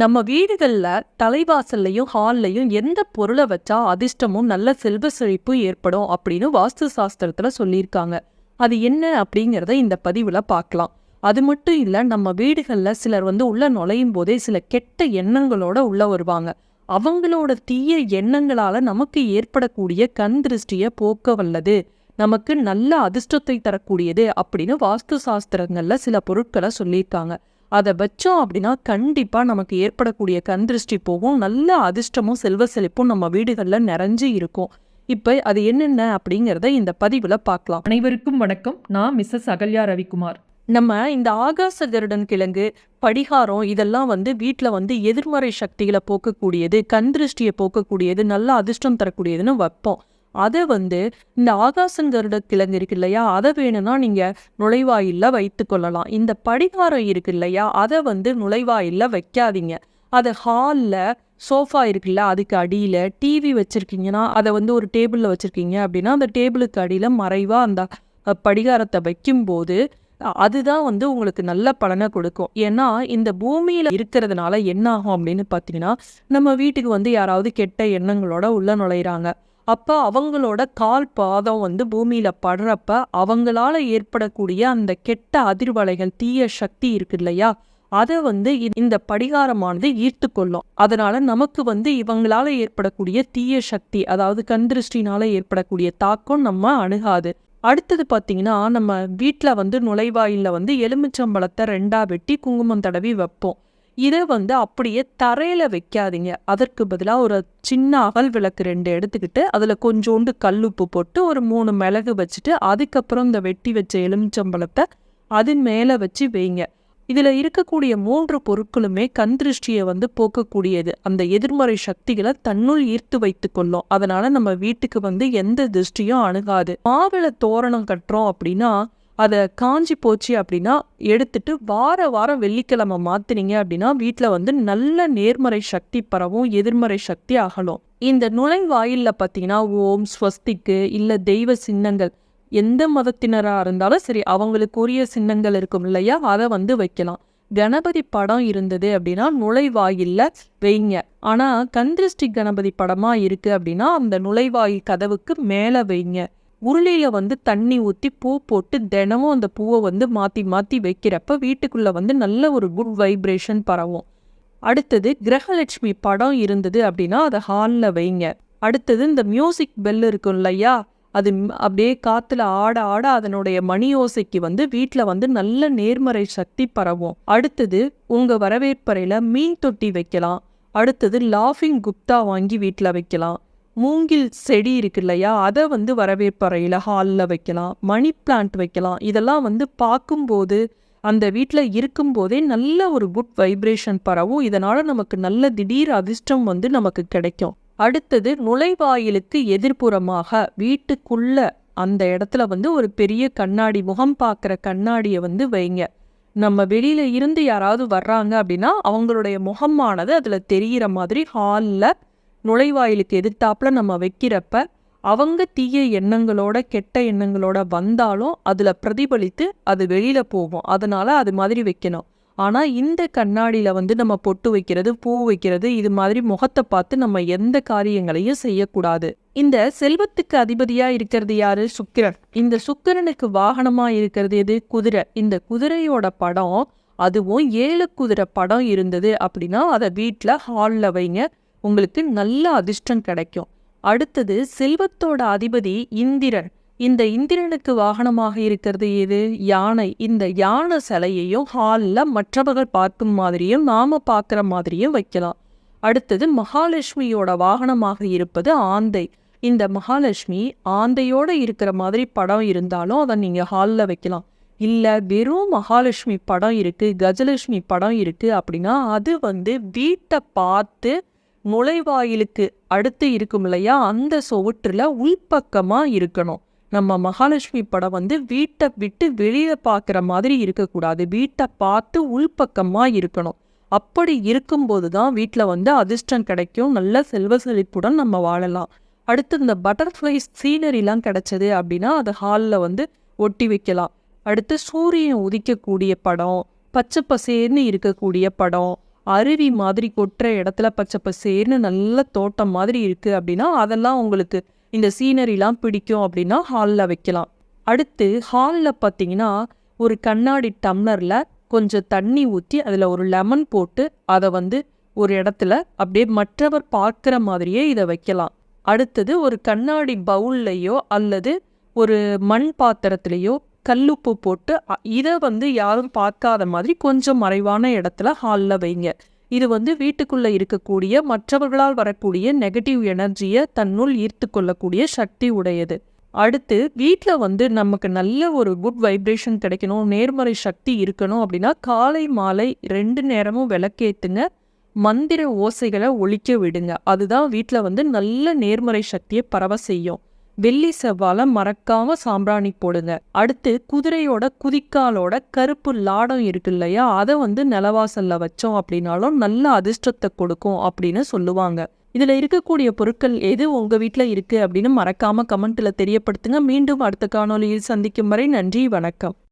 நம்ம வீடுகளில் தலைவாசல்லையும் ஹால்லையும் எந்த பொருளை வச்சா அதிர்ஷ்டமும் நல்ல செல்வ செழிப்பும் ஏற்படும் அப்படின்னு வாஸ்து சாஸ்திரத்தில் சொல்லியிருக்காங்க. அது என்ன அப்படிங்கிறத இந்த பதிவில் பார்க்கலாம். அது மட்டும் இல்லை நம்ம வீடுகளில் சிலர் வந்து உள்ள நுழையும் போதே சில கெட்ட எண்ணங்களோட உள்ளே வருவாங்க. அவங்களோட தீய எண்ணங்களால நமக்கு ஏற்படக்கூடிய கண் திருஷ்டியை போக்க வல்லது. நமக்கு நல்ல அதிர்ஷ்டத்தை தரக்கூடியது அப்படின்னு வாஸ்து சாஸ்திரங்கள்ல சில பொருட்களை சொல்லியிருக்காங்க. அதை வச்சோம் அப்படின்னா கண்டிப்பா நமக்கு ஏற்படக்கூடிய கண் திருஷ்டி போகும். நல்ல அதிர்ஷ்டமும் செல்வ செழிப்பும் நம்ம வீடுகளில் நிறைஞ்சு இருக்கும். இப்போ அது என்னென்ன அப்படிங்கிறத இந்த பதிவில் பார்க்கலாம். அனைவருக்கும் வணக்கம். நான் மிஸ்ஸஸ் அகல்யா ரவிக்குமார். நம்ம இந்த ஆகாச கருடன் கிழங்கு படிகாரம் இதெல்லாம் வந்து வீட்டில் வந்து எதிர்மறை சக்திகளை போக்கக்கூடியது கண் திருஷ்டியை போக்கக்கூடியது நல்ல அதிர்ஷ்டம் தரக்கூடியதுன்னு வைப்போம். அதை வந்து இந்த ஆகாசன் கருட கிழங்கு இருக்கு இல்லையா? அதை வேணும்னா நீங்கள் நுழைவாயில்ல வைத்து கொள்ளலாம். இந்த படிகாரம் இருக்கு இல்லையா? அதை வந்து நுழைவாயிலில் வைக்காதீங்க. அதை ஹாலில் சோஃபா இருக்குல்ல அதுக்கு அடியில் டிவி வச்சுருக்கீங்கன்னா அதை வந்து ஒரு டேபிளில் வச்சுருக்கீங்க அப்படின்னா அந்த டேபிளுக்கு அடியில் மறைவாக அந்த படிகாரத்தை வைக்கும்போது அதுதான் வந்து உங்களுக்கு நல்ல பலனை கொடுக்கும். ஏன்னா இந்த பூமியில் இருக்கிறதுனால என்ன ஆகும் அப்படின்னு பார்த்தீங்கன்னா நம்ம வீட்டுக்கு வந்து யாராவது கெட்ட எண்ணங்களோட உள்ள நுழையிறாங்க. அப்போ அவங்களோட கால் பாதம் வந்து பூமியில் படுறப்ப அவங்களால ஏற்படக்கூடிய அந்த கெட்ட அதிர்வலைகள் தீய சக்தி இருக்கு இல்லையா? அதை வந்து இந்த படிகாரமானது ஈர்த்து கொள்ளும். அதனால நமக்கு வந்து இவங்களால ஏற்படக்கூடிய தீய சக்தி அதாவது கண்திருஷ்டினால ஏற்படக்கூடிய தாக்கம் நம்ம அணுகாது. அடுத்தது பார்த்தீங்கன்னா நம்ம வீட்டில் வந்து நுழைவாயிலில் வந்து எலுமிச்சம்பழத்தை ரெண்டா வெட்டி குங்குமம் தடவி வைப்போம். இதை வந்து அப்படியே தரையில வைக்காதீங்க. அதற்கு பதிலாக ஒரு சின்ன அகல் விளக்கு ரெண்டு எடுத்துக்கிட்டு அதில் கொஞ்சோண்டு கல்லுப்பு போட்டு ஒரு மூணு மிளகு வச்சுட்டு அதுக்கப்புறம் இந்த வெட்டி வச்ச எலுமிச்சம்பழத்தை அதன் மேலே வச்சு வைங்க. இதில் இருக்கக்கூடிய மூன்று பொருட்களுமே கண் திருஷ்டியை வந்து போக்கக்கூடியது. அந்த எதிர்மறை சக்திகளை தன்னுள் ஈர்த்து வைத்து கொள்ளும். அதனால நம்ம வீட்டுக்கு வந்து எந்த திருஷ்டியும் அணுகாது. மாவிளை தோரணம் கட்டுறோம் அப்படின்னா அதை காஞ்சி போச்சு அப்படின்னா எடுத்துட்டு வார வாரம் வெள்ளிக்கிழமை மாத்துனீங்க அப்படின்னா வீட்டில் வந்து நல்ல நேர்மறை சக்தி பரவும் எதிர்மறை சக்தி அகலும். இந்த நுழைவாயில்ல பார்த்தீங்கன்னா ஓம் ஸ்வஸ்திக்கு இல்லை தெய்வ சின்னங்கள் எந்த மதத்தினராக இருந்தாலும் சரி அவங்களுக்குரிய சின்னங்கள் இருக்கும் இல்லையா? அதை வந்து வைக்கலாம். கணபதி படம் இருந்தது அப்படின்னா நுழைவாயில்ல வைங்க. ஆனால் கந்திருஷ்டி கணபதி படமாக இருக்குது அப்படின்னா அந்த நுழைவாயில் கதவுக்கு மேலே வைங்க. உருளையில வந்து தண்ணி ஊற்றி பூ போட்டு தினமும் அந்த பூவை வந்து மாற்றி மாற்றி வைக்கிறப்ப வீட்டுக்குள்ளே வந்து நல்ல ஒரு குட் வைப்ரேஷன் பரவும். அடுத்தது கிரகலட்சுமி படம் இருந்தது அப்படின்னா அதை ஹாலில் வைங்க. அடுத்தது இந்த மியூசிக் பெல் இருக்கும் இல்லையா? அது அப்படியே காற்றுல ஆட ஆட அதனுடைய மணி ஓசைக்கு வந்து வீட்டில் வந்து நல்ல நேர்மறை சக்தி பரவும். அடுத்தது உங்கள் வரவேற்பறையில மீன் தொட்டி வைக்கலாம். அடுத்தது லாஃபிங் குப்தா வாங்கி வீட்டில் வைக்கலாம். மூங்கில் செடி இருக்கு இல்லையா? அதை வந்து வரவேற்பறையில் ஹாலில் வைக்கலாம் மணி பிளான்ட் வைக்கலாம். இதெல்லாம் வந்து பார்க்கும்போது அந்த வீட்டில் இருக்கும்போதே நல்ல ஒரு குட் வைப்ரேஷன் பரவும். இதனால நமக்கு நல்ல திடீர் அதிர்ஷ்டம் வந்து நமக்கு கிடைக்கும். அடுத்தது நுழைவாயிலுக்கு எதிர்ப்புறமாக வீட்டுக்குள்ள அந்த இடத்துல வந்து ஒரு பெரிய கண்ணாடி முகம் பார்க்குற கண்ணாடியை வந்து வைங்க. நம்ம வெளியில இருந்து யாராவது வர்றாங்க அப்படின்னா அவங்களுடைய முகமானது அதில் தெரிகிற மாதிரி ஹாலில் நுழைவாயிலுக்கு எதிர்த்தாப்புல நம்ம வைக்கிறப்ப அவங்க தீய எண்ணங்களோட கெட்ட எண்ணங்களோட வந்தாலும் அதில் பிரதிபலித்து அது வெளியில போகும். அதனால அது மாதிரி வைக்கணும். ஆனா இந்த கண்ணாடியில வந்து நம்ம பொட்டு வைக்கிறது பூ வைக்கிறது இது மாதிரி முகத்தை பார்த்து நம்ம எந்த காரியங்களையும் செய்யக்கூடாது. இந்த செல்வத்துக்கு அதிபதியா இருக்கிறது யாரு? சுக்கிரன். இந்த சுக்கிரனுக்கு வாகனமா இருக்கிறது எது? குதிரை. இந்த குதிரையோட படம் அதுவும் ஏழு குதிரை படம் இருந்தது அப்படின்னா அதை வீட்டில் ஹாலில் வைங்க. உங்களுக்கு நல்ல அதிர்ஷ்டம் கிடைக்கும். அடுத்தது செல்வத்தோட அதிபதி இந்திரன். இந்த இந்திரனுக்கு வாகனமாக இருக்கிறது எது? யானை. இந்த யானை சிலையையும் ஹாலில் மற்றவர்கள் பார்க்கும் மாதிரியும் நாம பார்க்குற மாதிரியும் வைக்கலாம். அடுத்தது மகாலட்சுமியோட வாகனமாக இருப்பது ஆந்தை. இந்த மகாலட்சுமி ஆந்தையோட இருக்கிற மாதிரி படம் இருந்தாலும் அதை நீங்கள் ஹாலில் வைக்கலாம். இல்லை வெறும் மகாலட்சுமி படம் இருக்கு கஜலட்சுமி படம் இருக்கு அப்படின்னா அது வந்து வீட்டை பார்த்து நுழைவாயிலுக்கு அடுத்து இருக்கும் இல்லையா? அந்த சுவற்றுல உள்பக்கமாக இருக்கணும். நம்ம மகாலட்சுமி படம் வந்து வீட்டை விட்டு வெளியே பார்க்குற மாதிரி இருக்கக்கூடாது. வீட்டை பார்த்து உள்பக்கமாக இருக்கணும். அப்படி இருக்கும்போது தான் வீட்டில் வந்து அதிர்ஷ்டம் கிடைக்கும். நல்ல செல்வ செழிப்புடன் நம்ம வாழலாம். அடுத்து இந்த பட்டர்ஃப்ளை சீனரிலாம் கிடைச்சது அப்படின்னா அது ஹாலில் வந்து ஒட்டி வைக்கலாம். அடுத்து சூரியன் உதிக்கக்கூடிய படம் பச்சை பசேர்னு இருக்கக்கூடிய படம் அருவி மாதிரி கொட்டுற இடத்துல பச்சை பசேர்னு நல்ல தோட்டம் மாதிரி இருக்குது அப்படின்னா அதெல்லாம் உங்களுக்கு இந்த சீனரிலாம் பிடிக்கும் அப்படின்னா ஹாலில் வைக்கலாம். அடுத்து ஹாலில் பார்த்தீங்கன்னா ஒரு கண்ணாடி டம்ளரில் கொஞ்சம் தண்ணி ஊற்றி அதில் ஒரு லெமன் போட்டு அதை வந்து ஒரு இடத்துல அப்படியே மற்றவர் பார்க்குற மாதிரியே இதை வைக்கலாம். அடுத்தது ஒரு கண்ணாடி பவுல்லையோ அல்லது ஒரு மண் பாத்திரத்துலேயோ கல்லுப்பு போட்டு அ- இதை வந்து யாரும் பார்க்காத மாதிரி கொஞ்சம் மறைவான இடத்துல ஹாலில் வைங்க. இது வந்து வீட்டுக்குள்ளே இருக்கக்கூடிய மற்றவர்களால் வரக்கூடிய நெகட்டிவ் எனர்ஜியை தன்னுள் ஈர்த்து கொள்ளக்கூடிய சக்தி உடையது. அடுத்து வீட்டில் வந்து நமக்கு நல்ல ஒரு குட் வைப்ரேஷன் கிடைக்கணும் நேர்மறை சக்தி இருக்கணும் அப்படின்னா காலை மாலை ரெண்டு நேரமும் விளக்கேத்துங்க. மந்திர ஓசைகளை ஒழிக்க விடுங்க. அதுதான் வீட்டில் வந்து நல்ல நேர்மறை சக்தியை பரவ செய்யும். வெள்ளி செவ்வாழை மறக்காம சாம்பிராணி போடுங்க. அடுத்து குதிரையோட குதிக்காலோட கருப்பு லாடம் இருக்கு இல்லையா? அதை வந்து நிலவாசல்ல வச்சோம் அப்படின்னாலும் நல்ல அதிர்ஷ்டத்தை கொடுக்கும் அப்படின்னு சொல்லுவாங்க. இதுல இருக்கக்கூடிய பொருட்கள் எது உங்க வீட்டில் இருக்கு அப்படின்னு மறக்காம கமெண்ட்ல தெரியப்படுத்துங்க. மீண்டும் அடுத்த காணொலியில் சந்திக்கும் வரை நன்றி வணக்கம்.